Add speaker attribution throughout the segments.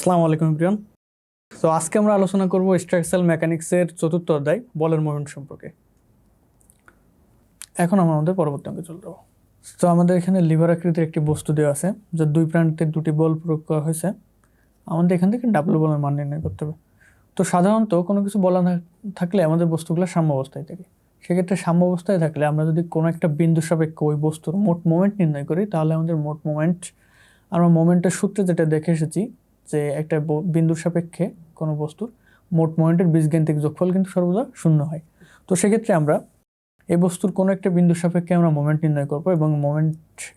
Speaker 1: আসসালামু আলাইকুম প্রিয়ন তো আজকে আমরা আলোচনা করব স্ট্রাকচারাল মেকানিক্সের চতুর্থ অধ্যায়, বলের মোমেন্ট সম্পর্কে। এখন আমরা আমাদের পরবর্তী অঙ্কে চলে যাব। তো আমাদের এখানে লিভার আকৃতির একটি বস্তু দেওয়া আছে যার দুই প্রান্তে দুটি বল প্রয়োগ করা হয়েছে। আমাদের এখান থেকে ডাব্লু বলের মান নির্ণয় করতে হবে। তো, সাধারণত কোনো কিছু বলা থাকলে আমাদের বস্তুগুলো সাম্য অবস্থায় থাকে। সেক্ষেত্রে সাম্য অবস্থায় থাকলে আমরা যদি কোনো একটা বিন্দু সাপেক্ষে ওই বস্তুর মোট মোমেন্ট নির্ণয় করি, তাহলে আমাদের মোট মোমেন্ট আমরা মোমেন্টের সূত্রে যেটা দেখে এসেছি যে একটা বিন্দুর সাপেক্ষে কোনো বস্তুর মোট মোমেন্টের বীজগাণিতিক যোগফল কিন্তু সর্বদা শূন্য হয়। তো সেক্ষেত্রে আমরা এই বস্তুর কোনো একটা বিন্দুর সাপেক্ষে আমরা মোমেন্ট নির্ণয় করব এবং moment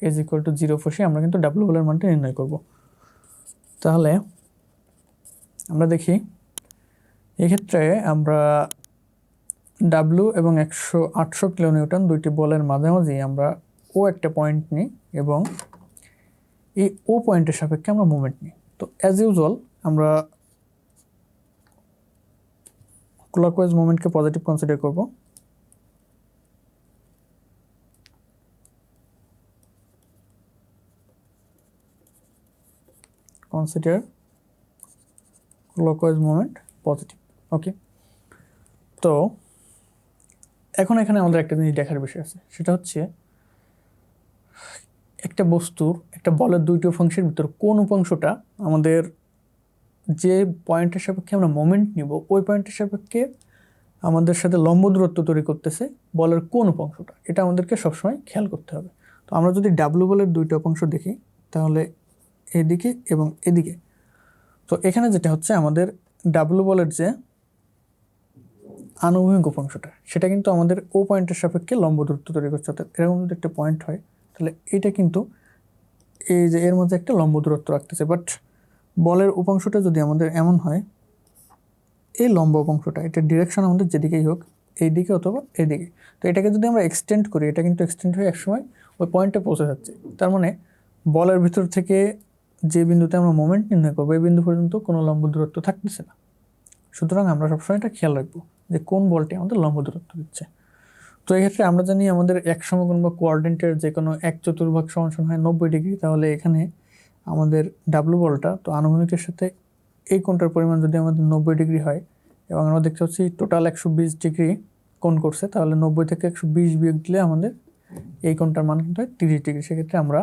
Speaker 1: is equal to zero বসে আমরা কিন্তু ডাব্লু বলের মানটা নির্ণয় করব। তাহলে আমরা দেখি, এক্ষেত্রে আমরা ডাব্লু এবং একশো আটশো কিলোনিউটন দুইটি বলের মাঝামাঝি আমরা ও একটা পয়েন্ট নিই এবং এই ও পয়েন্টের সাপেক্ষে আমরা মুভমেন্ট নিই। তো অ্যাজ ইউজুয়াল আমরা ক্লকওয়াইজ মুভমেন্টকে পজিটিভ কনসিডার করব। Consider clockwise movement positive okay তো এখন এখানে আমাদের একটা জিনিস দেখার বিষয় আছে, সেটা হচ্ছে একটা বস্তুর, একটা বলের দুইটি উপাংশের ভিতর কোন উপাংশটা আমাদের যে পয়েন্টের সাপেক্ষে আমরা মোমেন্ট নিব, ওই পয়েন্টের সাপেক্ষে আমাদের সাথে লম্ব দূরত্ব তৈরি করতেছে বলের কোন উপাংশটা, এটা আমাদেরকে সবসময় খেয়াল করতে হবে। তো আমরা যদি ডাব্লু বলের দুইটা উপাংশ দেখি, তাহলে এদিকে এবং এদিকে। তো এখানে যেটা হচ্ছে আমাদের ডাব্লু বলের যে আনুভূমিক উপাংশটা, সেটা কিন্তু আমাদের ও পয়েন্টের সাপেক্ষে লম্ব দূরত্ব তৈরি করছে, অর্থাৎ এরকম যদি একটা পয়েন্ট হয় তাহলে এটা কিন্তু এই যে এর মধ্যে একটা লম্ব দূরত্ব রাখতেছে বাট বলের উপাংশটা যদি আমাদের এমন হয়, এই লম্ব উপাংশটা, এটা ডিরেকশন আমাদের যেদিকেই হোক এই দিকে অথবা এইদিকে তো এটাকে যদি আমরা এক্সটেন্ড করি, এটা কিন্তু এক্সটেন্ড হয়ে একসময় ওই পয়েন্টে পৌঁছে যাচ্ছে। তার মানে বলের ভিতর থেকে যে বিন্দুতে আমরা মোমেন্ট নির্ণয় করব, এই বিন্দু পর্যন্ত কোনো লম্ব দূরত্ব থাকতেছে না। সুতরাং আমরা সবসময় এটা খেয়াল রাখব যে কোন বলটি আমাদের লম্ব দূরত্ব দিচ্ছে। তো এক্ষেত্রে আমরা জানি আমাদের এক সমকোণ বা কোয়ার্ডেন্টের যে কোনো এক চতুর্ভাগ সমান হয় নব্বই ডিগ্রি, তাহলে এখানে আমাদের ডাব্লু বলটা, তো আনুভূমিকের সাথে এই কোণটার পরিমাণ যদি আমাদের নব্বই ডিগ্রি হয়, এবং আমরা দেখতে পাচ্ছি টোটাল একশো বিশ ডিগ্রি কোণ করছে, তাহলে নব্বই থেকে একশো বিশ বিয়োগ দিলে আমাদের এই কোণটার মান কিন্তু হয় তিরিশ ডিগ্রি। সেক্ষেত্রে আমরা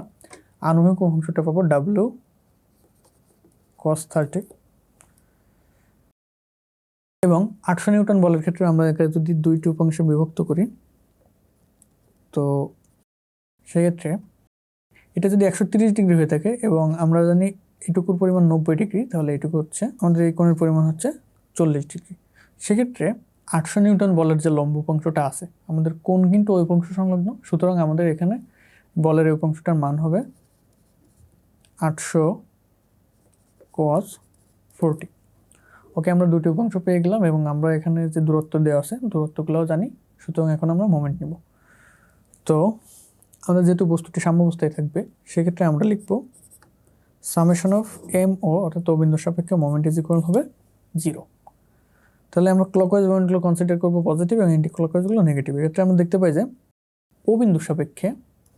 Speaker 1: আনুভূমিক অংশটা পাবো ডাব্লু কস থার্টি এবং আটশো নিউটন বলের ক্ষেত্রে আমরা যদি দুইটি উপাংশে বিভক্ত করি তো সেক্ষেত্রে এটা যদি একশো তিরিশ ডিগ্রি হয়ে থাকে এবং আমরা জানি এটুকুর পরিমাণ নব্বই ডিগ্রি, তাহলে এটুকু হচ্ছে, আমাদের এই কোণের পরিমাণ হচ্ছে চল্লিশ ডিগ্রি। সেক্ষেত্রে আটশো নিউটন বলের যে লম্ব উপাংশটা আছে, আমাদের কোণ কিন্তু ওই উপাংশ সংলগ্ন, সুতরাং আমাদের এখানে বলের এই উপাংশটার মান হবে আটশো কস ফোরটি ওকে, আমরা দুটি উপাংশ পেয়ে গেলাম এবং আমরা এখানে যে দূরত্ব দেওয়া আছে, দূরত্বগুলোও জানি, সুতরাং এখন আমরা মোমেন্ট নেব। তো আমাদের যেহেতু বস্তুটি সাম্যাবস্থায় থাকবে, সেক্ষেত্রে আমরা লিখব সামেশন অফ এম ও অর্থাৎ ও বিন্দুর সাপেক্ষে মোমেন্ট ইজ ইকুয়াল হবে জিরো তাহলে আমরা ক্লকওয়াইজ মোমেন্টগুলো কনসিডার করব পজিটিভ এবং এন্টি ক্লকওয়াইজগুলো নেগেটিভ এক্ষেত্রে আমরা দেখতে পাই যে ও বিন্দুর সাপেক্ষে,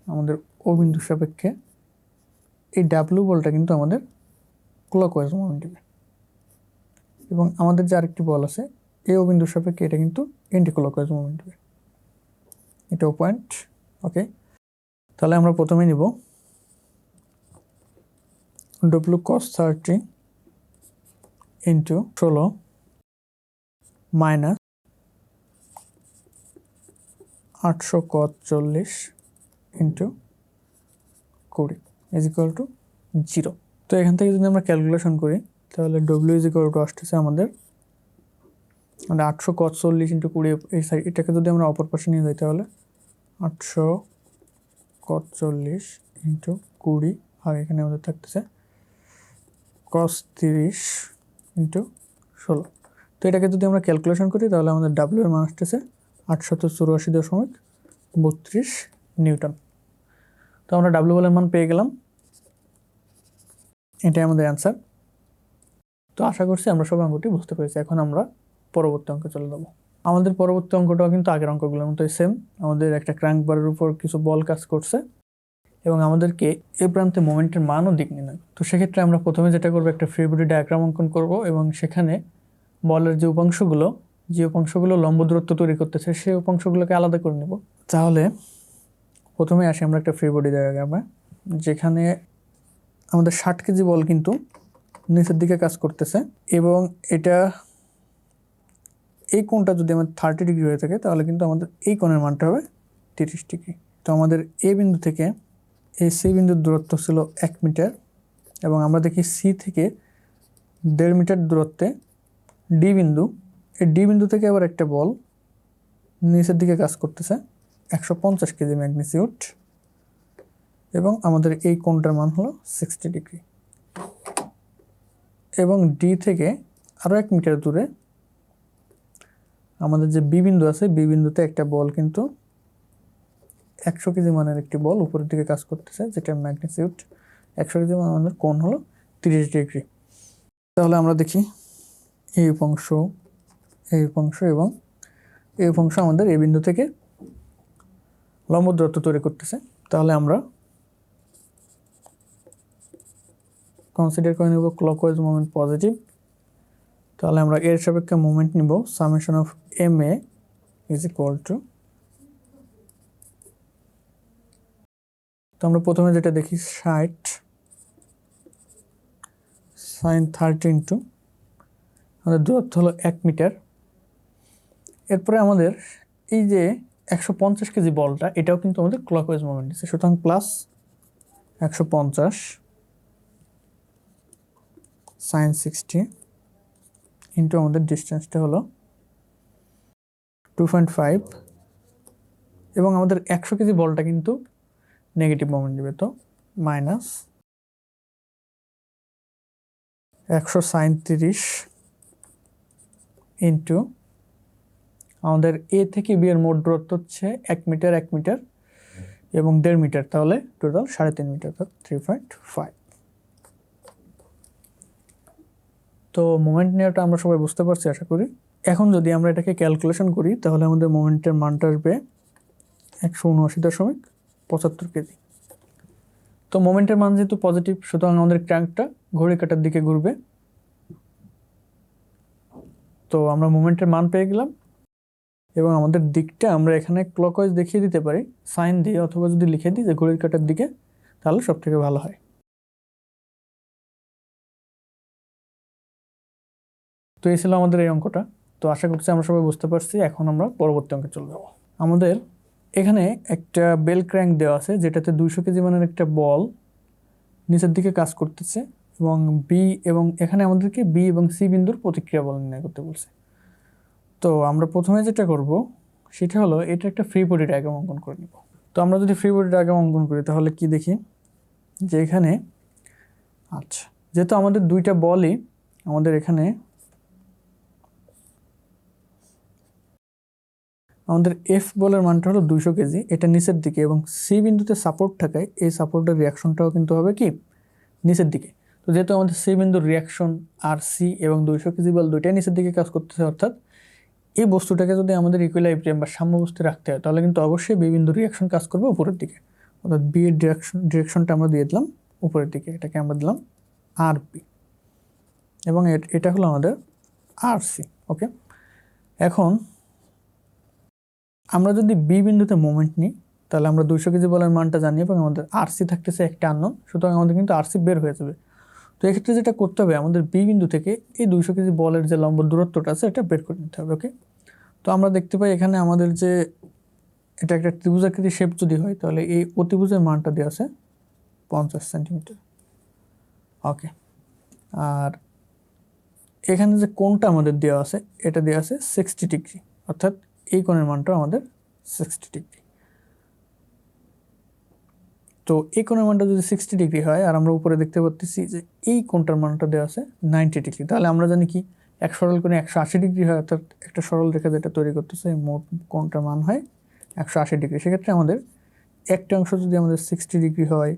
Speaker 1: আমাদের ও বিন্দুর সাপেক্ষে এই ডাব্লু বলটা কিন্তু আমাদের ক্লকওয়াইজ মোমেন্ট দেবে। এবং আমাদের যে আরেকটি বল আছে এ ও বিন্দুর সাপেক্ষে এটা কিন্তু এন্টি ক্লকওয়াইজ মুভমেন্ট দেবে। এটাও পয়েন্ট ওকে? তাহলে আমরা প্রথমে নিব ডব্লু কস থার্টি ইন্টু ষোলো মাইনাস আটশো চল্লিশ ইন্টু কুড়ি ইজ ইকুয়াল টু জিরো তো এখান থেকে যদি আমরা ক্যালকুলেশন করি, তাহলে ডব্লিউ ইজ ইকুয়াল টু আসতেছে আমাদের আমাদের আটশো চল্লিশ ইন্টু কুড়ি, এই সাইড এটাকে যদি আমরা অপর পাশে নিয়ে যাই তাহলে? আটশো কত চল্লিশ ইন্টু কুড়ি আর এখানে আমাদের থাকতেছে কস তিরিশ ইন্টু ষোলো। তো এটাকে যদি আমরা ক্যালকুলেশন করি, তাহলে আমাদের ডাব্লিউ এর মান আসতেছে আটশত চুরাশি দশমিক বত্রিশ নিউটন। তো আমরা ডাব্লিউ বলের মান পেয়ে গেলাম। এটাই আমাদের অ্যান্সার তো আশা করছি আমরা সব অঙ্কটি বুঝতে পেরেছি। এখন আমরা পরবর্তী অঙ্কে চলে যাব। আমাদের পরবর্তী অঙ্কটাও কিন্তু আগের অঙ্কগুলোর মতোই সেম আমাদের একটা ক্র্যাঙ্ক বারের উপর কিছু বল কাজ করছে এবং আমাদেরকে এ প্রান্তে মোমেন্টের মানও দিক করতে তো সেক্ষেত্রে আমরা প্রথমে যেটা করব, একটা ফ্রি বডি ডায়াগ্রাম অঙ্কন করব এবং সেখানে বলের যে উপাংশগুলো যে উপাংশগুলো লম্ব দূরত্ব তৈরি করতেছে, সেই উপাংশগুলোকে আলাদা করে নেব। তাহলে প্রথমে আসি আমরা একটা ফ্রি বডি ডায়াগ্রামে যেখানে আমাদের ষাট কেজি বল কিন্তু নিচের দিকে কাজ করতেছে এবং এটা এই কোণটা যদি আমাদের থার্টি ডিগ্রি হয়ে থাকে, তাহলে কিন্তু আমাদের এই কোণের মানটা হবে তিরিশ ডিগ্রি তো আমাদের এ বিন্দু থেকে এই সি বিন্দুর দূরত্ব ছিল এক মিটার এবং আমরা দেখি সি থেকে দেড় মিটার দূরত্বে ডি বিন্দু। এই ডি বিন্দু থেকে আবার একটা বল নিচের দিকে কাজ করতেছে একশো পঞ্চাশ কেজি ম্যাগনিসিউড এবং আমাদের এই কোণটার মান হলো সিক্সটি ডিগ্রি এবং ডি থেকে আরও এক মিটার দূরে আমাদের যে বি বিন্দু আছে বি বিন্দুতে একটা বল কিন্তু একশো কেজি মানের একটি বল উপরের দিকে কাজ করতেছে যেটা ম্যাগনিটিউড একশো কেজি মান আমাদের কোণ হলো তিরিশ ডিগ্রি। তাহলে আমরা দেখি এই উপাংশ এই উপাংশ এবং এই উপাংশ আমাদের এই বিন্দু থেকে লম্ব দূরত্ব তৈরি করতেছে। তাহলে আমরা কনসিডার করে নেব ক্লকওয়াইজ মোমেন্ট পজিটিভ তাহলে আমরা এর সাপেক্ষে মুভমেন্ট নিব। Summation of M A is equal to তো আমরা প্রথমে যেটা দেখি, ষাট সাইন থার্টি ইন্টু আমাদের দূরত্ব হলো এক মিটার। এরপরে আমাদের এই যে একশো পঞ্চাশ কেজি বলটা, এটাও কিন্তু আমাদের ক্লকওয়াইজ মোমেন্ট দিচ্ছে। সুতরাং প্লাস একশো পঞ্চাশ সাইন সিক্সটি ইন্টু আমাদের ডিস্টেন্সটা হলো টু পয়েন্ট ফাইভ এবং আমাদের একশো কেজি বলটা কিন্তু নেগেটিভ মোমেন্ট দেবে, তো মাইনাস একশো সাঁত্রিশ ইন্টু আমাদের এ থেকে বি এর মোট দূরত্ব হচ্ছে এক মিটার এক মিটার এবং দেড় মিটার তাহলে টোটাল সাড়ে তিন মিটার থ্রি পয়েন্ট ফাইভ তো মোমেন্ট নেওয়াটা আমরা সবাই বুঝতে পারছি, আশা করি। এখন যদি আমরা এটাকে ক্যালকুলেশন করি, তাহলে আমাদের মোমেন্টের মানটা আসবে একশো উনআশি দশমিক পঁচাত্তর কেজি। তো মোমেন্টের মান যেহেতু পজিটিভ সুতরাং আমাদের ক্র্যাঙ্কটা ঘড়ি কাটার দিকে ঘুরবে। তো আমরা মোমেন্টের মান পেয়ে গেলাম। এবং আমাদের দিকটা আমরা এখানে ক্লকওয়াইজ দেখিয়ে দিতে পারি সাইন দিয়ে অথবা যদি লিখে দিই যে ঘড়ির কাটার দিকে, তাহলে সব থেকে ভালো হয়। তো এই ছিল আমাদের এই অঙ্কটা। তো আশা করছি আমরা সবাই বুঝতে পারছি, এখন আমরা পরবর্তী অঙ্কে চলে যাব। আমাদের এখানে একটা বেল ক্র্যাঙ্ক দেওয়া আছে, যেটাতে দুইশো কেজি মানের একটা বল নিচের দিকে কাজ করতেছে এবং বি এবং এখানে আমাদেরকে বি এবং সি বিন্দুর প্রতিক্রিয়া বল নির্ণয় করতে বলছে। তো আমরা প্রথমে যেটা করব, সেটা হলো এটা একটা ফ্রি বডি ডায়াগ্রাম অঙ্কন করে নিব। তো আমরা যদি ফ্রি বডি ডায়াগ্রাম অঙ্কন করি, তাহলে কি দেখি? যে এখানে আচ্ছা যেহেতু আমাদের দুইটা বলই আমাদের এখানে আমাদের এফ বলের মানটা হলো দুইশো কেজি, এটা নিচের দিকে এবং সি বিন্দুতে সাপোর্ট থাকায় এই সাপোর্টের রিয়াকশনটাও কিন্তু হবে কি? নিচের দিকে। তো যেহেতু আমাদের সি বিন্দুর রিয়াকশন আর সি এবং দুইশো কেজি বল দুইটাই নিচের দিকে কাজ করতেছে, অর্থাৎ এই বস্তুটাকে যদি আমাদের ইকুইলাইব্রিয়াম বা সাম্যাবস্থায় রাখতে হয়, তাহলে কিন্তু অবশ্যই বি বিন্দুর রিয়াকশন কাজ করবে উপরের দিকে। অর্থাৎ বি এর ডিরেকশন ডিরেকশনটা আমরা দিয়ে দিলাম উপরের দিকে, এটাকে আমরা দিলাম আর বি এবং এটা হলো আমাদের আর সি ওকে এখন আমরা যদি বি বিন্দুতে মোমেন্ট নিই, তাহলে আমরা দুইশো কেজি বলের মানটা জানি এবং আমাদের আরসি থাকতেছে একটা আন্ন সুতরাং আমাদের কিন্তু আরসি বের হয়ে যাবে। তো এক্ষেত্রে যেটা করতে হবে, আমাদের বি বিন্দু থেকে এই দুইশো কেজি বলের যে লম্ব দূরত্বটা আছে, এটা বের করে নিতে হবে ওকে তো আমরা দেখতে পাই এখানে আমাদের যে এটা একটা ত্রিভুজাকৃতি শেপ যদি হয়, তাহলে এই অতিভুজের মানটা দেওয়া আছে পঞ্চাশ সেন্টিমিটার ওকে আর এখানে যে কোণটা আমাদের দেওয়া আছে, এটা দেওয়া আছে সিক্সটি ডিগ্রি অর্থাৎ এই কোণের মানটা আমাদের সিক্সটি ডিগ্রি তো এই কোণের মানটা যদি সিক্সটি ডিগ্রি হয়, আর আমরা উপরে দেখতে পাচ্ছি যে এই কোণটার মানটা দেওয়া আছে নাইনটি ডিগ্রি তাহলে আমরা জানি কি, এক সরল কোণে একশো আশি ডিগ্রি হয়, অর্থাৎ একটা সরল রেখা যেটা তৈরি করতেছে মোট কোণটার মান হয় একশো আশি ডিগ্রি সেক্ষেত্রে আমাদের একটা অংশ যদি আমাদের সিক্সটি ডিগ্রি হয়,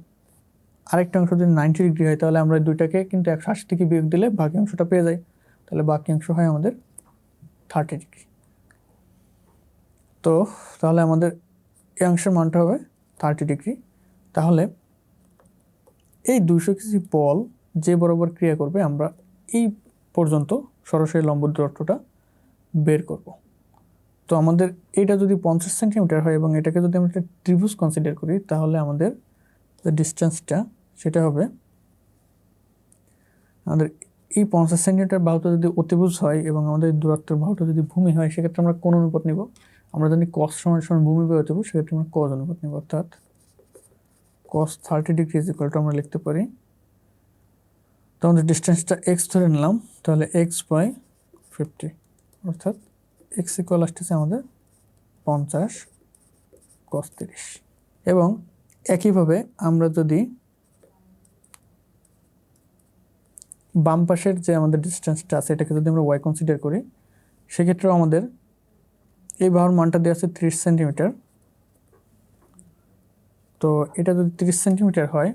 Speaker 1: আরেকটা অংশ যদি নাইনটি ডিগ্রি হয়, তাহলে আমরা দুইটাকে কিন্তু একশো আশি থেকে বিয়োগ দিলে বাকি অংশটা পেয়ে যাই। তাহলে বাকি অংশ হয় আমাদের থার্টি ডিগ্রি তো তাহলে আমাদের এই অংশের মানটা হবে থার্টি ডিগ্রি তাহলে এই দুইশো কেজি বল যে বরাবর ক্রিয়া করবে, আমরা এই পর্যন্ত সরাসরি লম্ব দূরত্বটা বের করব। তো আমাদের এটা যদি পঞ্চাশ সেন্টিমিটার হয় এবং এটাকে যদি আমরা ত্রিভুজ কনসিডার করি, তাহলে আমাদের যে ডিস্টেন্সটা সেটা হবে আমাদের এই পঞ্চাশ সেন্টিমিটার বাহুটা যদি অতিভুজ হয় এবং আমাদের দূরত্বের বাহুটা যদি ভূমি হয়, সেক্ষেত্রে আমরা কোন অনুপাত নিব? আমরা জানি কস সমান সমান ভূমি বা অতিভুজ সেক্ষেত্রে আমরা কজ অনুপাত নিব, অর্থাৎ cos thirty degree is equal to আমরা লিখতে পারি। তো আমাদের ডিস্টেন্সটা এক্স ধরে নিলাম, তাহলে এক্স বাই ফিফটি অর্থাৎ এক্স ইকুয়াল আসতেছে আমাদের পঞ্চাশ কস তিরিশ। এবং একইভাবে আমরা যদি বাম পাশের যে আমাদের ডিস্টেন্সটা আছে, এটাকে যদি আমরা ওয়াই কনসিডার করি, সেক্ষেত্রেও আমাদের এই বাহুর মানটা দেওয়া আছে ত্রিশ সেন্টিমিটার। তো এটা যদি তিরিশ সেন্টিমিটার হয়,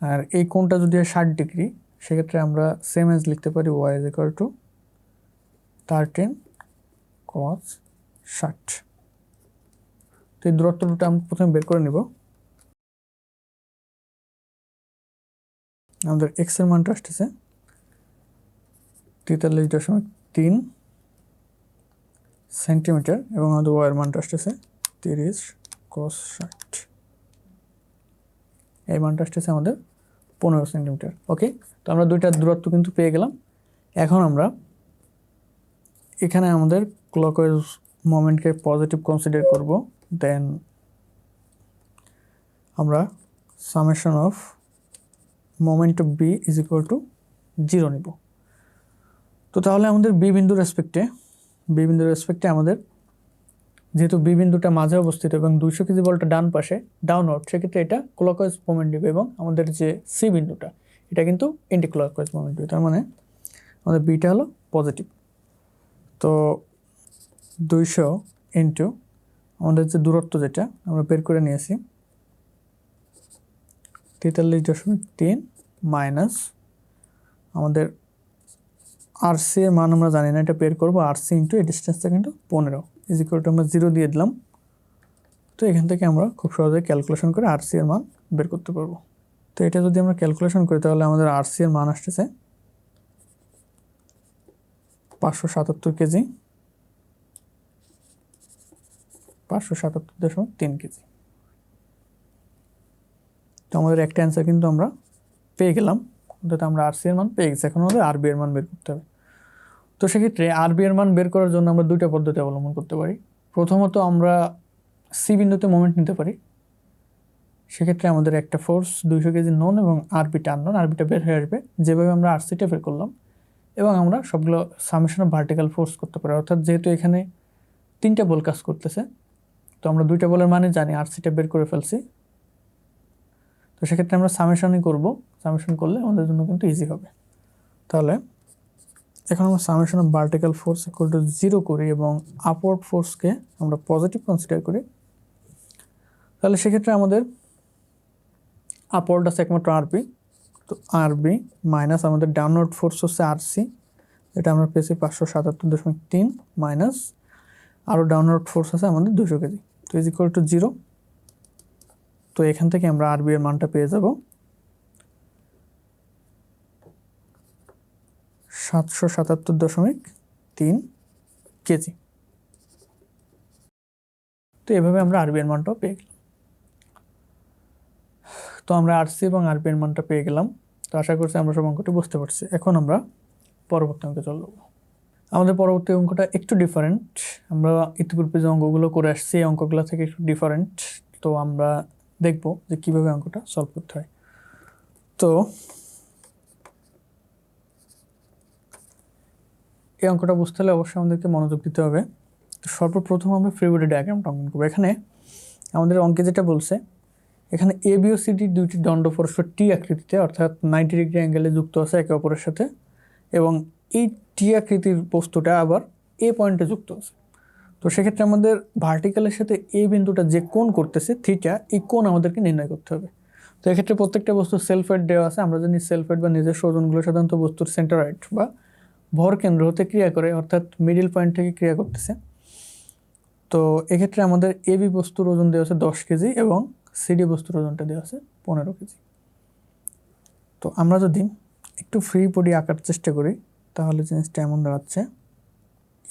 Speaker 1: আর এই কোণটা যদি হয় ষাট ডিগ্রি, সেক্ষেত্রে আমরা সেম এজ লিখতে পারি Y is equal to thirteen cos ষাট। তো এই দূরত্বটা আমরা প্রথমে বের করে নিব। আমাদের এক্সের মানটা আসতেছে তেতাল্লিশ দশমিক তিন সেন্টিমিটার এবং আমাদের ওয়ার মানটা আসতেছে তিরিশ কস ষাট। এই মানটা আসতেছে আমাদের পনেরো সেন্টিমিটার। ওকে তো আমরা দুইটা দূরত্ব কিন্তু পেয়ে গেলাম। এখন আমরা এখানে আমাদের ক্লকওয়াইজ মোমেন্টকে পজিটিভ কনসিডার করব। দেন আমরা summation of moment of B is equal to zero নিব। তো তাহলে আমাদের বি বিন্দুর রেসপেক্টে বি বিন্দুর রেসপেক্টে আমাদের। যেহেতু বি বিন্দুটা মাঝে অবস্থিত এবং দুইশো কেজি বলটা ডান পাশে ডাউনওয়ার্ড সেক্ষেত্রে এটা ক্লকওয়াইজ মোমেন্ট দিবে এবং আমাদের যে সি বিন্দুটা, এটা কিন্তু এন্টি ক্লকওয়াইজ মোমেন্ট দিবে তার মানে আমাদের বিটা হলো পজিটিভ তো দুইশো ইন্টু আমাদের যে দূরত্ব যেটা, আমরা বের করে নিয়েছি, তেতাল্লিশ দশমিক তিন মাইনাস আমাদের আরসি এর মান আমরা জানি না, এটা বের করব আরসি ইন্টু এই ডিস্টেন্সটা কিন্তু পনেরো ইজ আমরা জিরো দিয়ে দিলাম। তো এখান থেকে আমরা খুব সহজে ক্যালকুলেশন করে আর সি এর মান বের করতে পারব। তো এটা যদি আমরা ক্যালকুলেশন করি, তাহলে আমাদের আর সি এর মান আসতেছে পাঁচশো সাতাত্তর কেজি, পাঁচশো সাতাত্তর দশমিক তিন কেজি। তো আমাদের একটা অ্যান্সার কিন্তু আমরা পেয়ে গেলাম। অর্থাৎ আমরা আরসি এর মান পেয়ে গেছি। এখন আমাদের আরবি এর মান বের করতে হবে। তো সেক্ষেত্রে আরবি এর মান বের করার জন্য আমরা দুইটা পদ্ধতি অবলম্বন করতে পারি। প্রথমত আমরা সি বিন্দুতে মোমেন্ট নিতে পারি। সেক্ষেত্রে আমাদের একটা ফোর্স দুইশো কেজি নন এবং আরবিটা আননন আরবিটা বের হয়ে আসবে। যেভাবে আমরা আরসিটা বের করলাম এবং আমরা সবগুলো সামেশন ভার্টিক্যাল ফোর্স করতে পারি। অর্থাৎ যেহেতু এখানে তিনটা বল কাজ করতেছে, তো আমরা দুইটা বলের মানে জানি আরসিটা বের করে ফেলছি। তো সেক্ষেত্রে আমরা সামেশনই করব। সামেশন করলে আমাদের জন্য কিন্তু ইজি হবে। তাহলে এখন আমরা summation of vertical force equal to zero করি এবং আপওয়ার্ড ফোর্সকে আমরা পজিটিভ কনসিডার করি। তাহলে সেক্ষেত্রে আমাদের আপওয়ার্ড আছে একমাত্র আরবি তো আরবি মাইনাস আমাদের ডাউনওয়ার্ড ফোর্স হচ্ছে আরসি এটা আমরা পেয়েছি পাঁচশো সাতাত্তর দশমিক তিন মাইনাস আরও ডাউনওয়ার্ড ফোর্স আছে আমাদের দুশো কেজি। তো ইজ ইকুয়াল টু জিরো তো এখান থেকে আমরা আরবি এর মানটা পেয়ে যাব। সাতশো সাতাত্তর দশমিক তিন কেজি। তো এভাবে আমরা আরবি এর মানটাও পেয়ে গেলাম। তো আমরা আরসি এবং আরবি এর মানটা পেয়ে গেলাম। তো আশা করছি আমরা সব অঙ্কটি বুঝতে পারছি। এখন আমরা পরবর্তী অঙ্কে চলে যাব। আমাদের পরবর্তী অঙ্কটা একটু ডিফারেন্ট আমরা ইতিপূর্বে যে অঙ্কগুলো করে আসছি, এই অঙ্কগুলো থেকে একটু ডিফারেন্ট তো আমরা দেখব যে কীভাবে অঙ্কটা সলভ করতে হয়। তো এই অঙ্কটা বুঝতে হলে অবশ্যই আমাদেরকে মনোযোগ দিতে হবে। তো সর্বপ্রথম আমরা ফ্রি ডায়াগ্রামটা অঙ্কন করব। এখানে আমাদের অঙ্কে যেটা বলছে, এখানে এ বি ও সিডি দুইটি দণ্ড পরস্পর টি আকৃতিতে, অর্থাৎ নাইনটি ডিগ্রি অ্যাঙ্গেলে যুক্ত আছে একে অপরের সাথে, এবং এই টি আকৃতির বস্তুটা আবার এ পয়েন্টে যুক্ত আছে। তো সেক্ষেত্রে আমাদের ভার্টিক্যালের সাথে এ বিন্দুটা যে কোণ করতেছে থিটা এই কোণ আমাদেরকে নির্ণয় করতে হবে। তো এক্ষেত্রে প্রত্যেকটা বস্তু সেলফেড দেওয়া আছে। আমরা জানি সেলফেড বা নিজের ওজনগুলো সাধারণত বস্তুর সেন্টার সেন্টারয়েড বা ভর কেন্দ্র হতে ক্রিয়া করে, অর্থাৎ মিডিল পয়েন্ট থেকে ক্রিয়া করতেছে। তো এক্ষেত্রে আমাদের এবি বস্তুর ওজন দেওয়া আছে দশ কেজি এবং সিডি বস্তুর ওজনটা দেওয়া আছে পনেরো কেজি। তো আমরা যদি একটু ফ্রি বডি আঁকার চেষ্টা করি, তাহলে জিনিসটা এমন দাঁড়াচ্ছে।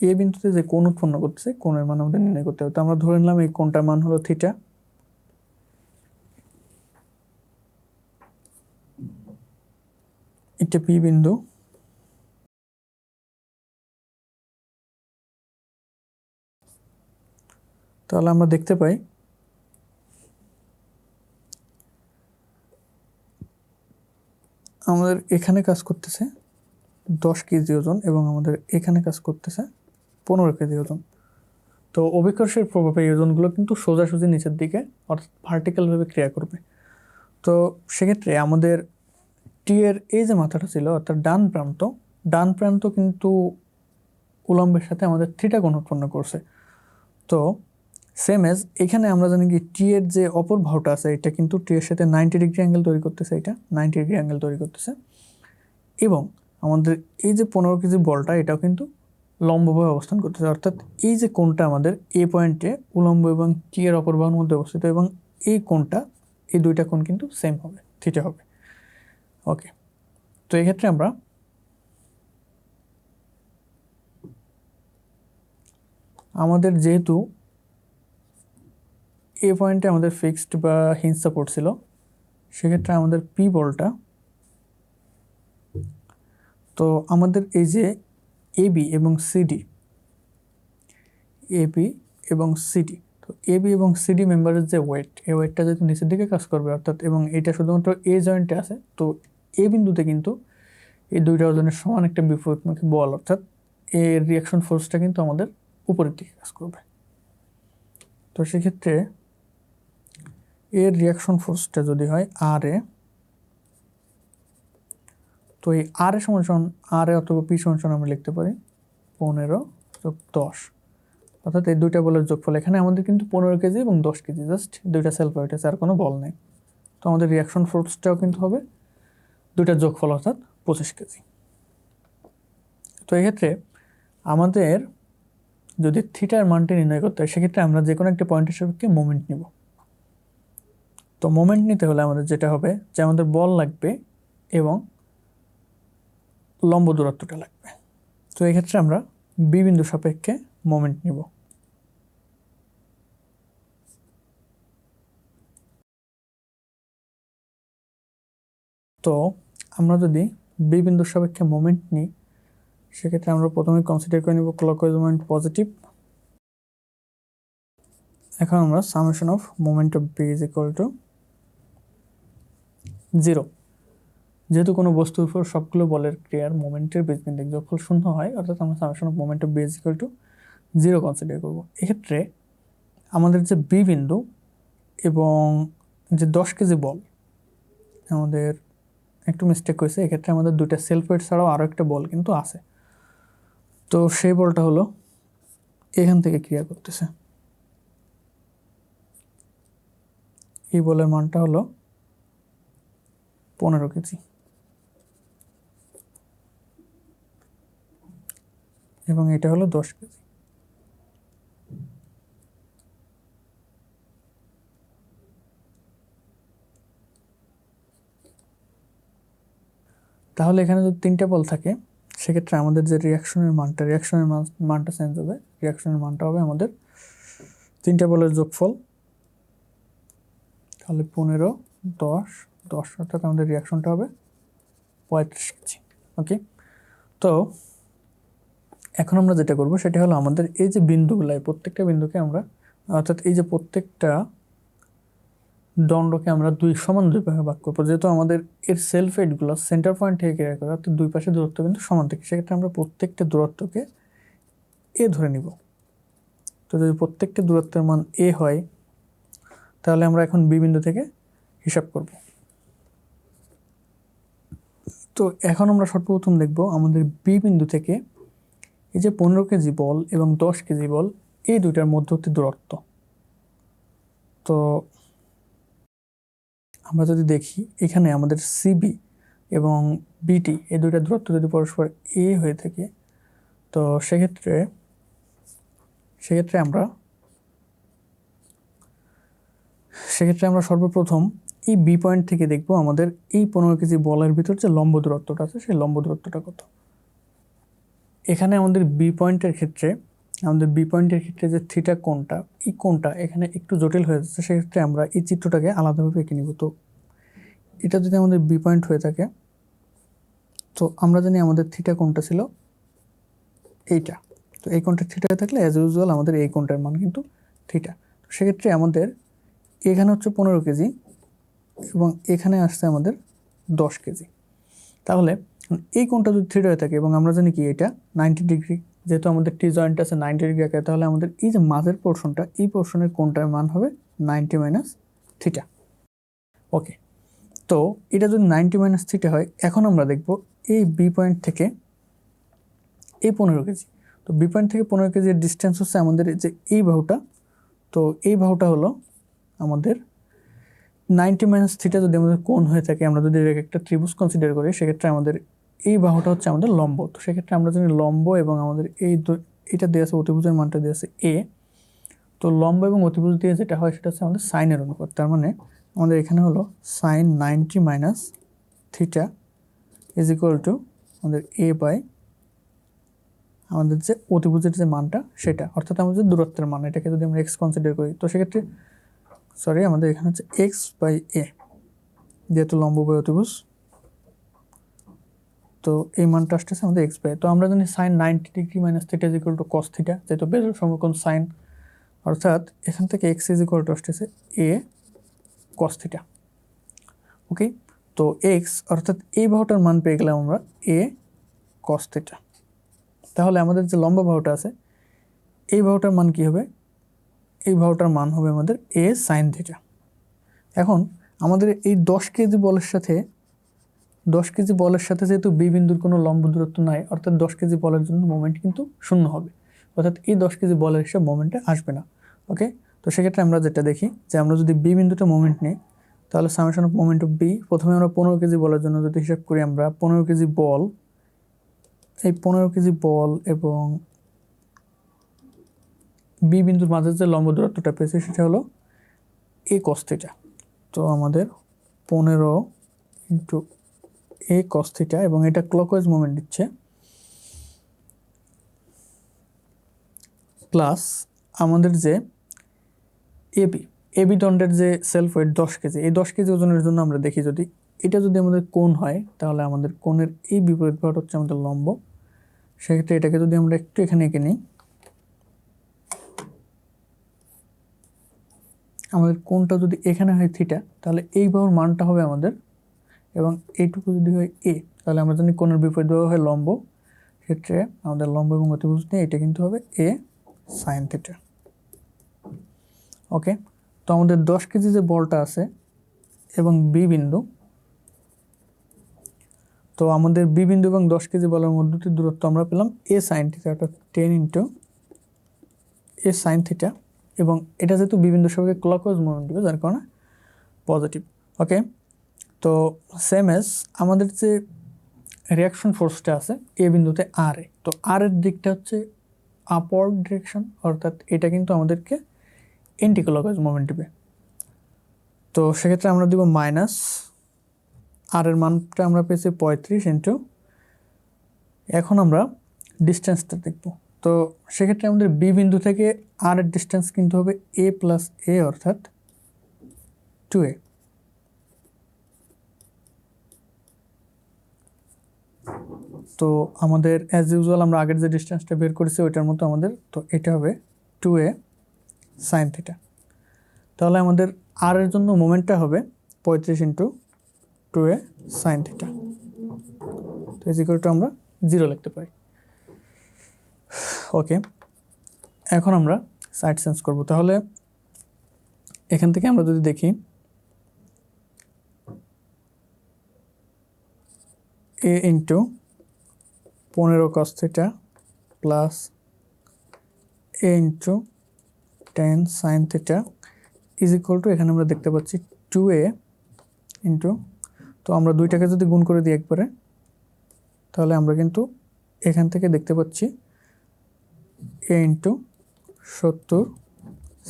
Speaker 1: এ বিন্দুতে যে কোণ উৎপন্ন করতেছে, কোণের মান আমাদের নির্ণয় করতে হবে। তো আমরা ধরে নিলাম এই কোণটার মান হলো থিটা এটা পি বিন্দু। তাহলে আমরা দেখতে পাই। আমাদের এখানে কাজ করতেছে দশ কেজি ওজন এবং আমাদের এখানে কাজ করতেছে পনেরো কেজি ওজন। তো অভিকর্ষের প্রভাবে এই ওজনগুলো কিন্তু সোজাসুজি নিচের দিকে অর্থাৎ ভার্টিক্যালভাবে ক্রিয়া করবে। তো সেক্ষেত্রে আমাদের টি এই যে মাথাটা ছিল অর্থাৎ ডান প্রান্ত ডান প্রান্ত কিন্তু উলম্বের সাথে আমাদের থ্রিটা কোণ উৎপন্ন করছে। তো সেম এজ এখানে আমরা জানি কি টি এর যে অপর ভাওটা আছে, এটা কিন্তু টি এর সাথে নাইনটি ডিগ্রি অ্যাঙ্গেল তৈরি করতেছে এটা নাইনটি ডিগ্রি অ্যাঙ্গেল তৈরি করতেছে। এবং আমাদের এই যে পনেরো কেজি বলটা, এটাও কিন্তু লম্বভাবে অবস্থান করতেছে। অর্থাৎ এই যে কোণটা আমাদের এ পয়েন্টে উলম্ব এবং টি এর অপর বাহুর মধ্যে অবস্থিত, এবং এই কোণটা, এই দুইটা কোণ কিন্তু সেম হবে থিটে হবে। ওকে তো এক্ষেত্রে আমরা আমাদের যেহেতু এ পয়েন্টে আমাদের ফিক্সড বা হিঞ্জ সাপোর্ট ছিল, সেক্ষেত্রে আমাদের পি বলটা। তো আমাদের এই যে এবি এবং সিডি এবি এবং সিডি তো এবি এবং সিডি মেম্বারের যে ওয়েট এই ওয়েটটা যেহেতু নিচের দিকে কাজ করবে, অর্থাৎ এবং এটা শুধুমাত্র এ জয়েন্টে আছে, তো এ বিন্দুতে কিন্তু এই দুইটা ওজনের সমান একটা বিপরীতমুখী বল, অর্থাৎ এর রিয়াকশন ফোর্সটা কিন্তু আমাদের উপরের দিকে কাজ করবে। তো সেক্ষেত্রে এর রিয়াকশন ফোর্সটা যদি হয় আর এ, তো এই আর এ সমান আর এ অথবা পি সমান আমরা লিখতে পারি পনেরো যোগ দশ। অর্থাৎ এই দুইটা বলের যোগফল এখানে আমাদের কিন্তু পনেরো কেজি এবং দশ কেজি জাস্ট দুইটা সেলফ ওয়েট আর কোনো বল নেই। তো আমাদের রিয়াকশন ফোর্সটাও কিন্তু হবে দুইটা যোগফল, অর্থাৎ পঁচিশ কেজি। তো এক্ষেত্রে আমাদের যদি থিটার মানটি নির্ণয় করতে হয়, সেক্ষেত্রে আমরা যে কোনো একটা পয়েন্টের সাপেক্ষে মোমেন্ট নিব। তো মোমেন্ট নিতে হলে আমাদের যেটা হবে যে আমাদের বল লাগবে এবং লম্ব দূরত্বটা লাগবে। তো এক্ষেত্রে আমরা বি বিন্দু সাপেক্ষে মোমেন্ট নিব। তো আমরা যদি বি বিন্দুর সাপেক্ষে মোমেন্ট নিই, সেক্ষেত্রে আমরা প্রথমে কনসিডার করে নিব ক্লকওয়াইজ মোমেন্ট পজিটিভ এখন আমরা summation of moment of B is equal to zero. যেহেতু কোনো বস্তুর উপর সবগুলো বলের ক্রিয়ার মোমেন্টের বীজকেন্দ্রিক যোগফল শূন্য হয়, অর্থাৎ আমরা summation of moment of B is equal to zero consider করব। এক্ষেত্রে আমাদের যে বি বিন্দু এবং যে দশ কেজি বল, আমাদের একটু মিস্টেক হয়েছে, এক্ষেত্রে আমাদের দুইটা সেলফ ওয়েট ছাড়াও আরও একটা বল কিন্তু আছে। তো সেই বলটা হলো এখান থেকে ক্রিয়া করতেছে। এই বলের মানটা হলো পনেরো কেজি। এবং এটা হলো দশ কেজি। তাহলে এখানে যদি তিনটা বল থাকে, সেক্ষেত্রে আমাদের যে রিয়াকশনের মানটা রিয়াকশনের মানটা চেঞ্জ হবে। রিয়াকশনের মানটা হবে আমাদের তিনটা বলের যোগফল, তাহলে পনেরো, দশ দশ অর্থাৎ আমাদের রিয়াকশনটা হবে পঁয়ত্রিশ কেজি ওকে তো এখন আমরা যেটা করব সেটা হলো আমাদের এই যে বিন্দুগুলাই প্রত্যেকটা বিন্দুকে আমরা, অর্থাৎ এই যে প্রত্যেকটা দণ্ডকে আমরা দুই সমান দুই ভাগে ভাগ করব। যেহেতু আমাদের এর সেলফ এডগুলো সেন্টার পয়েন্ট থেকে ক্রিয়া করে, অর্থাৎ দুই পাশে দূরত্ব কিন্তু সমান থাকে, সেক্ষেত্রে আমরা প্রত্যেকটা দূরত্বকে এ ধরে নিব। তো যদি প্রত্যেকটা দূরত্বের মান এ হয়, তাহলে আমরা এখন বি বিন্দু থেকে হিসাব করব। তো এখন আমরা সর্বপ্রথম দেখব আমাদের বি বিন্দু থেকে এই যে পনেরো কেজি বল এবং দশ কেজি বল, এই দুইটার মধ্যবর্তী দূরত্ব। তো আমরা যদি দেখি, এখানে আমাদের সিবি এবং বিটি এই দুইটা দূরত্ব যদি পরস্পর এ হয়ে থাকে, তো সেক্ষেত্রে সেক্ষেত্রে আমরা সেক্ষেত্রে আমরা সর্বপ্রথম এই বি পয়েন্ট থেকে দেখব আমাদের এই পনেরো কেজি বলের ভিতর যে লম্ব দূরত্বটা আছে, সেই লম্ব দূরত্বটা কত? এখানে আমাদের বি পয়েন্টের ক্ষেত্রে, আমাদের বি পয়েন্টের ক্ষেত্রে যে থিটা কোনটা এই কোনটা এখানে একটু জটিল হয়ে যাচ্ছে, সেক্ষেত্রে আমরা এই চিত্রটাকে আলাদাভাবে এঁকে নিব। তো এটা যদি আমাদের বি পয়েন্ট হয়ে থাকে, তো আমরা জানি আমাদের থিটা কোনটা ছিল এইটা। তো এই কোনটা থিটা থাকলে অ্যাজ ইউজুয়াল আমাদের এই কোনটার মান কিন্তু থিটা তো সেক্ষেত্রে আমাদের এখানে হচ্ছে পনেরো কেজি এবং এখানে আসছে আমাদের দশ কেজি। তাহলে এই কোনটা যদি থ্রিড হয়ে থাকে এবং আমরা জানি কি এটা নাইনটি ডিগ্রি, যেহেতু আমাদের টি জয়েন্ট আছে নাইনটি ডিগ্রি আঁকে তাহলে আমাদের এই যে মাঝের পোর্শনটা এই পোর্শনের কোনটার মান হবে নাইনটি মাইনাস থিটা ওকে তো এটা যদি নাইনটি মাইনাস থিটা হয়, এখন আমরা দেখব এই বি পয়েন্ট থেকে এই পনেরো কেজি। তো বি পয়েন্ট থেকে পনেরো কেজির ডিস্টেন্স হচ্ছে আমাদের যে এই বাহুটা, তো এই বাহুটা হলো আমাদের নাইনটি মাইনাস থিটা যদি আমাদের কোণ হয়ে থাকে, আমরা যদি একটা ত্রিভুজ কনসিডার করি, সেক্ষেত্রে আমাদের এই বাহুটা হচ্ছে আমাদের লম্ব। তো সেক্ষেত্রে আমরা জানি লম্ব এবং আমাদের এই এটা দেওয়া আছে অতিভুজের মানটা দেওয়া আছে এ তো লম্ব এবং অতিভুজ দিয়ে যেটা হয়, সেটা হচ্ছে আমাদের সাইনের অনুপাত। তার মানে আমাদের এখানে হলো sine ninety minus theta is equal to আমাদের এ বাই আমাদের যে অতিভুজের যে মানটা, সেটা। অর্থাৎ আমাদের দূরত্বের মান, এটাকে যদি আমরা এক্স কনসিডার করি, তো সেক্ষেত্রে সরি আমাদের এখানে হচ্ছে এক্স বাই এ যেহেতু লম্ব বাই অতিভুজ। তো এই মানটা আসতেছে আমাদের এক্স বাই তো আমরা জানি sine ninety degree minus theta is equal to cos theta যেহেতু বেজের সমকোণ সাইন অর্থাৎ এখান থেকে এক্স ইজ ইকুয়াল টু আসতেছে এ কস থিটা ওকে তো এক্স অর্থাৎ এই বাহুটার মান পেয়ে গেলাম আমরা এ কস থিটা তাহলে আমাদের যে লম্বা বাহুটা আছে, এই বাহুটার মান কি হবে? এই বাহুটার মান হবে আমাদের এ সাইন থিটা এখন আমাদের এই দশ কেজি বলের সাথে, দশ কেজি বলের সাথে যেহেতু বি বিন্দুর কোনো লম্ব দূরত্ব নাই, অর্থাৎ দশ কেজি বলের জন্য মোমেন্ট কিন্তু শূন্য হবে। অর্থাৎ এই দশ কেজি বলের হিসাব মোমেন্টে আসবে না। ওকে তো সেক্ষেত্রে আমরা যেটা দেখি, যে আমরা যদি বি বিন্দুতে মোমেন্ট নিই, তাহলে summation of moment of B প্রথমে আমরা পনেরো কেজি বলের জন্য যদি হিসাব করি, আমরা পনেরো কেজি বল, এই পনেরো কেজি বল এবং বি বিন্দুর মাঝে যে লম্ব দূরত্বটা পেয়েছি সেটা হলো এ কস্তিটা তো আমাদের পনেরো ইন্টু এ কস্তিটা এবং এটা ক্লকওয়াইজ মুভমেন্ট দিচ্ছে। প্লাস আমাদের যে এবি এবি দণ্ডের যে সেলফ ওয়েট দশ কেজি, এই দশ কেজি ওজনের জন্য আমরা দেখি যদি এটা যদি আমাদের কোণ হয়, তাহলে আমাদের কোণের এই বিপরীত পাট হচ্ছে আমাদের লম্ব। সেক্ষেত্রে এটাকে যদি আমরা একটু এখানে এঁকে নিই আমাদের কোণটা যদি এখানে হয় থিটা, তাহলে এই বাহুর মানটা হবে আমাদের। এবং এইটুকু যদি হয় এ, তাহলে আমরা জানি কোণের বিপরীত বাহু হয় লম্ব। ক্ষেত্রে আমাদের লম্ব এবং অতিভুজ নিয়ে এটা কিন্তু হবে এ সাইন থিটা। ওকে, তো আমাদের দশ কেজি যে বলটা আছে এবং বি বিন্দু, তো আমাদের বি বিন্দু এবং দশ কেজি বলের মধ্যে দূরত্ব আমরা পেলাম এ সাইন থিটা, অর্থাৎ ten into A sine theta. এবং এটা যেহেতু বিভিন্ন সঙ্গে ক্লকওয়াইজ মুভমেন্ট দিবে, যার কারণে পজিটিভ ওকে তো সেম এস আমাদের যে রিয়াকশন ফোর্সটা আছে, এ বিন্দুতে আর এ। তো আর এর দিকটা হচ্ছে আপওয়ার্ড ডিরেকশন অর্থাৎ এটা কিন্তু আমাদেরকে এন্টিক্লকওয়াইজ মুভমেন্ট দিবে। তো সেক্ষেত্রে আমরা দিব মাইনাস আর এর মানটা আমরা পেয়েছি পঁয়ত্রিশ ইন্টু এখন আমরা ডিস্টেন্সটা দেখব। তো সেক্ষেত্রে আমাদের বি বিন্দু থেকে আর এর ডিস্টেন্স কিন্তু হবে এ প্লাস এ অর্থাৎ টু এ তো আমাদের অ্যাজ ইউজুয়াল আমরা আগের যে ডিস্টেন্সটা বের করেছি, ওইটার মতো আমাদের, তো এটা হবে টু এ সাইন থিটা তাহলে আমাদের আর এর জন্য মোমেন্টটা হবে পঁয়ত্রিশ into two A sine theta তো ইজিকাল টু আমরা জিরো লিখতে পারি। ওকে এখন আমরা সাইড চেঞ্জ করব। তাহলে এখান থেকে আমরা যদি দেখি এ ইন্টু পনেরো cos plus A into ten sine theta is equal to এখানে আমরা দেখতে পাচ্ছি টু এ ইন্টু তো আমরা দুইটাকে যদি গুণ করে দিই একবারে, তাহলে আমরা কিন্তু এখান থেকে দেখতে পাচ্ছি এ ইন্টু সত্তর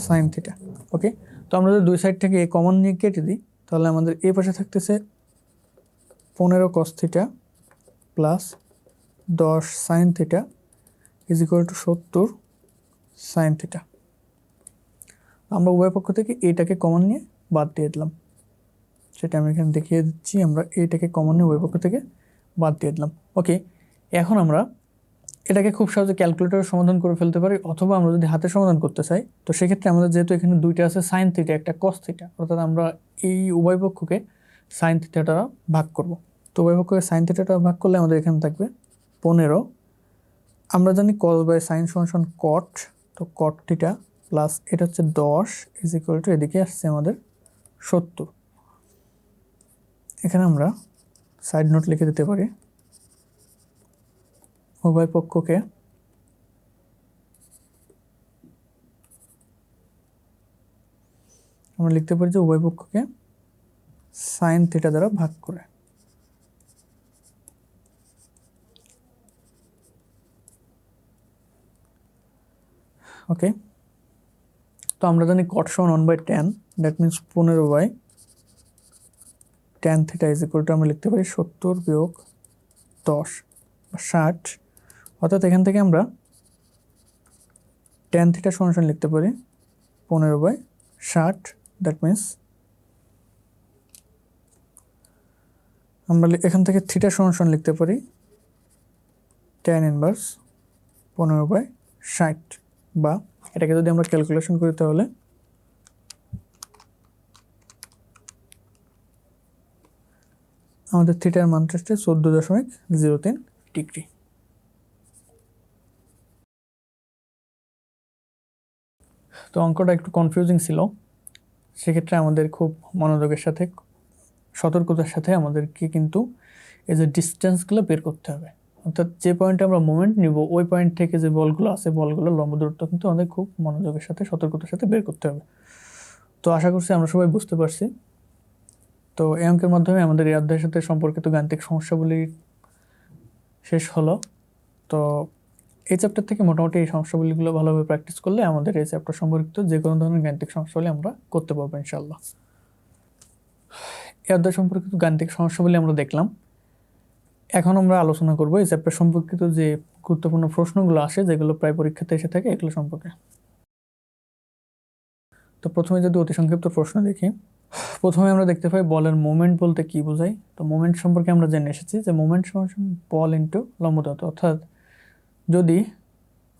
Speaker 1: সাইন থিটা ওকে তো আমরা যদি দুই সাইড থেকে এ কমন নিয়ে কেটে দিই, তাহলে আমাদের এই পাশে থাকতেছে পনেরো কস প্লাস দশ sine theta is equal to সত্তর সাইন থিটা আমরা উভয় পক্ষ থেকে এটাকে কমন নিয়ে বাদ দিয়ে দিলাম। সেটা আমি এখানে দেখিয়ে দিচ্ছি, আমরা এইটাকে কমন নিয়ে উভয় পক্ষ থেকে বাদ দিয়ে দিলাম। ওকে এখন আমরা এটাকে খুব সহজে ক্যালকুলেটরে সমাধান করে ফেলতে পারি, অথবা আমরা যদি হাতে সমাধান করতে চাই, তো সেক্ষেত্রে আমাদের যেহেতু এখানে দুইটা আছে সাইন থিটা একটা কস থিটা অর্থাৎ আমরা এই উভয় পক্ষকে সাইন থিটাটা ভাগ করব। তো উভয় পক্ষকে সাইন থিটাটা ভাগ করলে আমাদের এখানে থাকবে পনেরো। আমরা জানি কস বাই সাইন সমান কট তো কট থিটা প্লাস এটা হচ্ছে দশ ইজ ইকুয়াল টু এদিকে আসছে আমাদের সত্তর। এখানে আমরা সাইড নোট লিখে দিতে পারি। উভয় পক্ষকে। আমরা লিখতে পারি যে উভয় পক্ষকে সাইন থিটা দ্বারা ভাগ করে। ওকে তো আমরা জানি কট সমান one by ten that means পনেরো by ten theta is equal to আমরা লিখতে পারি সত্তর বিয়োগ দশ বা ষাট। অর্থাৎ এখান থেকে আমরা টেন থিটা সমান লিখতে পারি পনেরো বাই ষাট দ্যাট মিনস আমরা এখান থেকে থিটা সমান লিখতে পারি টেন ইনভার্স পনেরো বাই ষাট বা এটাকে যদি আমরা ক্যালকুলেশন করি তাহলে আমাদের থিটার মান আসছে চোদ্দ দশমিক জিরো তিন ডিগ্রি তো অঙ্কটা একটু কনফিউজিং ছিল। সেক্ষেত্রে আমাদের খুব মনোযোগের সাথে, সতর্কতার সাথে আমাদেরকে কিন্তু এই যে ডিস্টেন্সগুলো বের করতে হবে। অর্থাৎ যে পয়েন্টে আমরা মোমেন্ট নিব, ওই পয়েন্ট থেকে যে বলগুলো আছে, বলগুলো লম্ব দূরত্ব কিন্তু আমাদের খুব মনোযোগের সাথে, সতর্কতার সাথে বের করতে হবে। তো আশা করছি আমরা সবাই বুঝতে পারছি। তো এই অঙ্কের মাধ্যমে আমাদের এই অধ্যায়ের সাথে সম্পর্কিত গাণিতিক সমস্যাগুলি শেষ হলো। তো এই চ্যাপ্টার থেকে মোটামুটি এই সমস্যাগুলিগুলো ভালোভাবে প্র্যাকটিস করলে আমাদের এই চ্যাপ্টার সম্পর্কিত যে কোনো ধরনের গাণিতিক সমস্যাগুলি আমরা করতে পারব ইনশাল্লাহ এই অধ্যায় সম্পর্কিত গাণিতিক সমস্যাগুলি আমরা দেখলাম। এখন আমরা আলোচনা করব এই চ্যাপ্টার সম্পর্কিত যে গুরুত্বপূর্ণ প্রশ্নগুলো আসে, যেগুলো প্রায় পরীক্ষাতে এসে থাকে, এগুলো সম্পর্কে। তো প্রথমে যদি অতি সংক্ষিপ্ত প্রশ্ন দেখি, প্রথমে আমরা দেখতে পাই বলের মোমেন্ট বলতে কি বোঝায়? তো মোমেন্ট সম্পর্কে আমরা জেনে এসেছি যে মোমেন্ট সমান বল ইন্টু লম্বদত্ত অর্থাৎ যদি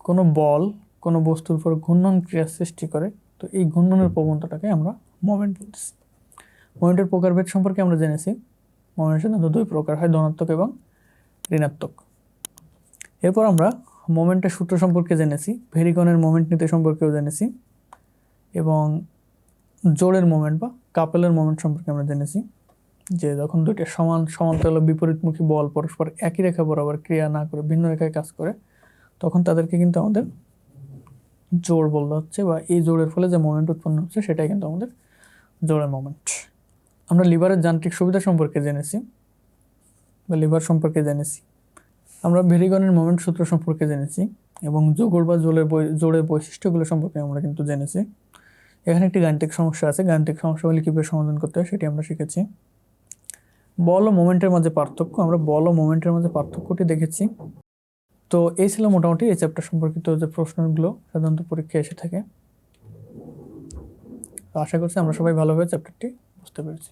Speaker 1: কোনো বল, কোনো বস্তুর উপর ঘূর্ণন ক্রিয়া সৃষ্টি করে, তো এই ঘূর্ণনের প্রবণতাটাকে আমরা মোমেন্ট বলতেছি। মোমেন্টের প্রকারভেদ সম্পর্কে আমরা জেনেছি। মোমেন্ট সাধারণত দুই প্রকার হয়, ধনাত্মক এবং ঋণাত্মক। এরপর আমরা মোমেন্টের সূত্র সম্পর্কে জেনেছি ভেরিকনের মোমেন্ট নীতি সম্পর্কেও জেনেছি এবং জোরের মোমেন্ট বা কাপেলের মোমেন্ট সম্পর্কে আমরা জেনেছি, যে যখন দুইটা সমান, সমান্তরাল বিপরীতমুখী বল পরস্পর একই রেখা বরাবর ক্রিয়া না করে, ভিন্ন রেখায় কাজ করে তখন তাদেরকে কিন্তু আমাদের জোর বলতে হচ্ছে বা এই জোরের ফলে যে মোমেন্ট উৎপন্ন হচ্ছে, সেটাই কিন্তু আমাদের জোরের মোমেন্ট আমরা লিভারের যান্ত্রিক সুবিধা সম্পর্কে জেনেছি বা লিভার সম্পর্কে জেনেছি। আমরা ভেরিগনের মোমেন্ট সূত্র সম্পর্কে জেনেছি এবং যোগড় বা জোলের বৈ জোড়ের বৈশিষ্ট্যগুলো সম্পর্কে আমরা কিন্তু জেনেছি। এখানে একটি গাণিতিক সমস্যা আছে। গাণিতিক সমস্যাগুলি কীভাবে সমাধান করতে হয় সেটি আমরা শিখেছি। বল ও মোমেন্টের মাঝে পার্থক্য, আমরা বল ও মোমেন্টের মাঝে পার্থক্যটি দেখেছি। তো এই ছিল মোটামুটি এই চ্যাপ্টার সম্পর্কিত যে প্রশ্নগুলো সাধারণত পরীক্ষায় এসে থাকে। আশা করছি আমরা সবাই ভালোভাবে চ্যাপ্টারটি বুঝতে পেরেছি।